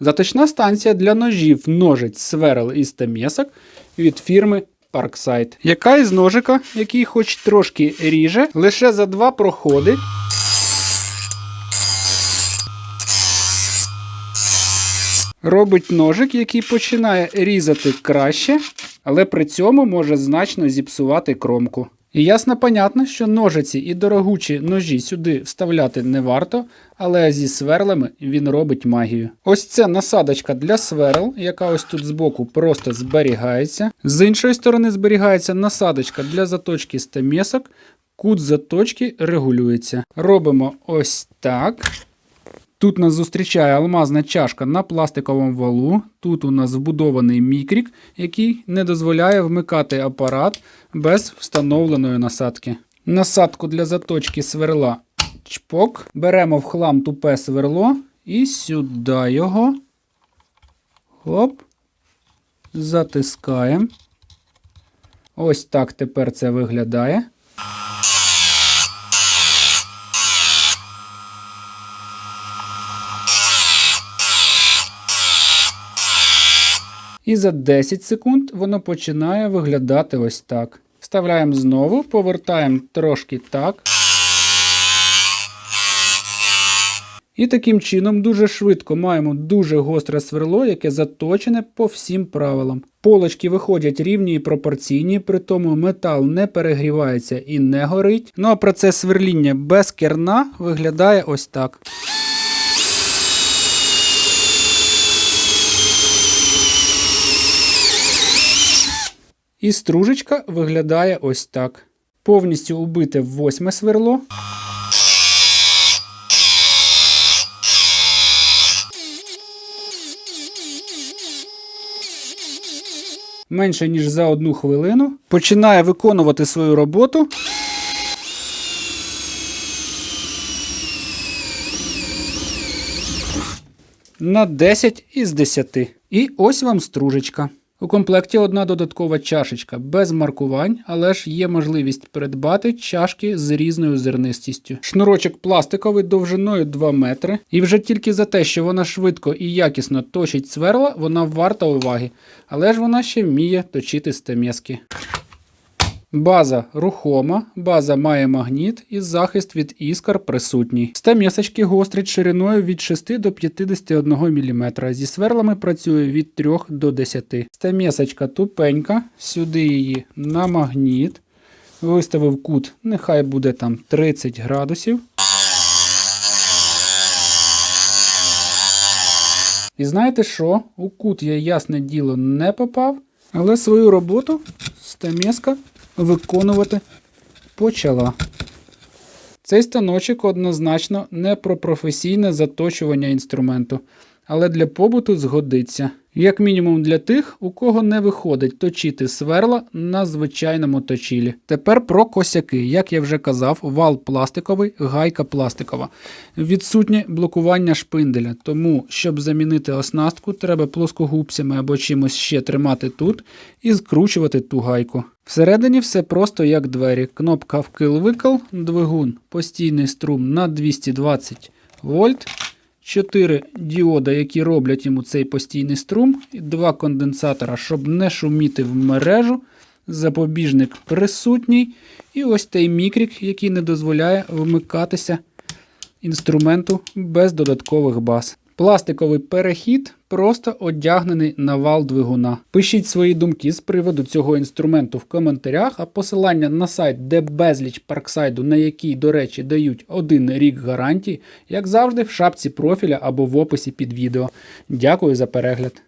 Заточна станція для ножів, ножиць, сверл і стамесок від фірми Parkside. Яка із ножика, який хоч трошки ріже, лише за два проходи. Робить ножик, який починає різати краще, але при цьому може значно зіпсувати кромку. І ясно понятно, що ножиці і дорогучі ножі сюди вставляти не варто, але зі сверлами він робить магію. Ось це насадочка для сверл, яка ось тут збоку просто зберігається. З іншої сторони зберігається насадочка для заточки стамесок. Кут заточки регулюється. Робимо ось так. Тут нас зустрічає алмазна чашка на пластиковому валу. Тут у нас вбудований мікрік, який не дозволяє вмикати апарат без встановленої насадки. Насадку для заточки сверла чпок. Беремо в хлам тупе сверло і сюди його. Хоп. Затискаємо. Ось так тепер це виглядає. І за 10 секунд воно починає виглядати ось так. Вставляємо знову, повертаємо трошки так. І таким чином дуже швидко маємо дуже гостре сверло, яке заточене по всім правилам. Полочки виходять рівні і пропорційні, при тому метал не перегрівається і не горить. Ну а процес сверління без керна виглядає ось так. І стружечка виглядає ось так. Повністю убите восьме сверло. Менше ніж за одну хвилину починає виконувати свою роботу. на 10 із 10. І ось вам стружечка. У комплекті одна додаткова чашечка без маркувань, але ж є можливість придбати чашки з різною зернистістю. Шнурочок пластиковий довжиною 2 метри. І вже тільки за те, що вона швидко і якісно точить сверла, вона варта уваги. Але ж вона ще вміє точити стамески. База рухома, база має магніт і захист від іскор присутній. Стамесочки гострить шириною від 6 до 51 мм. Зі сверлами працює від 3 до 10. Стамесочка тупенька, сюди її на магніт. Виставив кут, нехай буде там 30 градусів. І знаєте що? У кут я ясне діло не попав, але свою роботу стамеска виконувати почала. Цей станочок однозначно не про професійне заточування інструменту, але для побуту згодиться. Як мінімум для тих, у кого не виходить точити сверла на звичайному точілі. Тепер про косяки. Як я вже казав, вал пластиковий, гайка пластикова. Відсутнє блокування шпинделя, тому, щоб замінити оснастку, треба плоскогубцями або чимось ще тримати тут і скручувати ту гайку. Всередині все просто як двері. Кнопка вкил-викил, двигун, постійний струм на 220 вольт. 4 діода, які роблять йому цей постійний струм, і два конденсатора, щоб не шуміти в мережу. Запобіжник присутній. І ось той мікрік, який не дозволяє вмикатися інструменту без додаткових баз. Пластиковий перехід просто одягнений на вал двигуна. Пишіть свої думки з приводу цього інструменту в коментарях, а посилання на сайт, де безліч парксайду, на який, до речі, дають один рік гарантії, як завжди, в шапці профіля або в описі під відео. Дякую за перегляд.